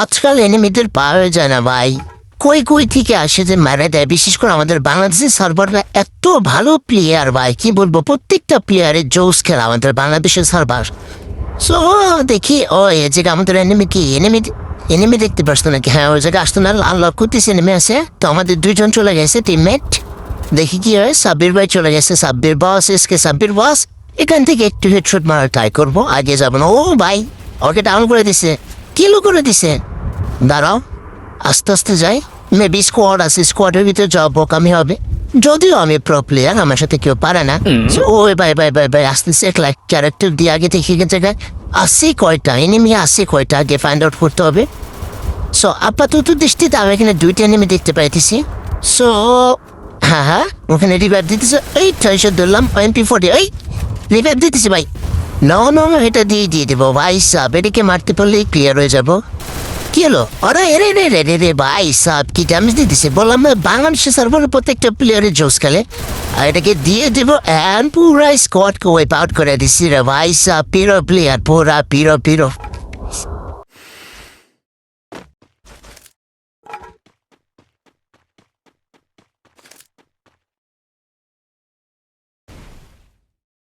আজকাল এনিমিদের পাওয়া যায় না ভাই। কই কই থেকে আসে যে মারা দেয়? বিশেষ করে আমাদের বাংলাদেশের সার্ভাররা এত ভালো প্লেয়ার ভাই, কি বলব? প্রত্যেকটা প্লেয়ারের জোস খেলা আমাদের বাংলাদেশের সার্ভার। সো দেখি, ও এই জায়গায় আমাদের এনিমি কি? এনিমি এনিমি দেখতে পারছ নাকি? হ্যাঁ ওই জায়গায় আসতো না আনলক করতেছে এনিমি আছে। তো আমাদের দুইজন চলে গেছে টিমমেট দেখি কি হয়, সাব্বির ভাই চলে গেছে, Sabbir boss SK Sabbir boss এখান থেকে একটু হেডশট মারা ট্রাই করব, আগে যাব না। ও, ভাই, ওকে ডাউন করে দিছে। কিলো করে দিছে? দাঁড়াও আস্তে আস্তে যাই। মেবি স্কোয়াড আছে স্কোয়াডের ভিতরে যাব আমি হবে। যদিও আমি প্রো প্লেয়ার আমার সাথে কেউ পারে না। ও ভাই ভাই ভাই ভাই আসতেছে এক লাখ ক্যারেক্টার দিয়ে আগে থেকে এখান জায়গায়। আসি কয়টা? এনিমি আসি কয়টা? আগে ফাইন্ড আউট করতে হবে। সো আপাতত দৃষ্টিতে আমি এখানে দুইটা এনিমি দেখতে পাইতেছি। সো হ্যাঁ হ্যাঁ ওখানে রিভাইভ দিতেছে। এই ছয়শো ধরলাম এমপি ফোর্টি এই রিভাইভ দিতেছে ভাই। ন ন এটা দিয়ে দিয়ে দেবো। ভাই সাহেব, এটাকে মারতে পারলেই ক্লিয়ার হয়ে যাব। কি হলো? আরে, রে রে রে রে রে, ভাই সাহেব, কি ড্যামেজ দিতেছে বললাম বাংলাদেশে সার্ভারের প্রত্যেকটা প্লেয়ারের জোস খেলে। আর এটাকে দিয়ে দেব অ্যান্ড পুরা স্কোয়াডকে ওয়েপ আউট করে দিছি রে ভাই সাহেব। পিরো প্লেয়ার পুরা পিরো পিরো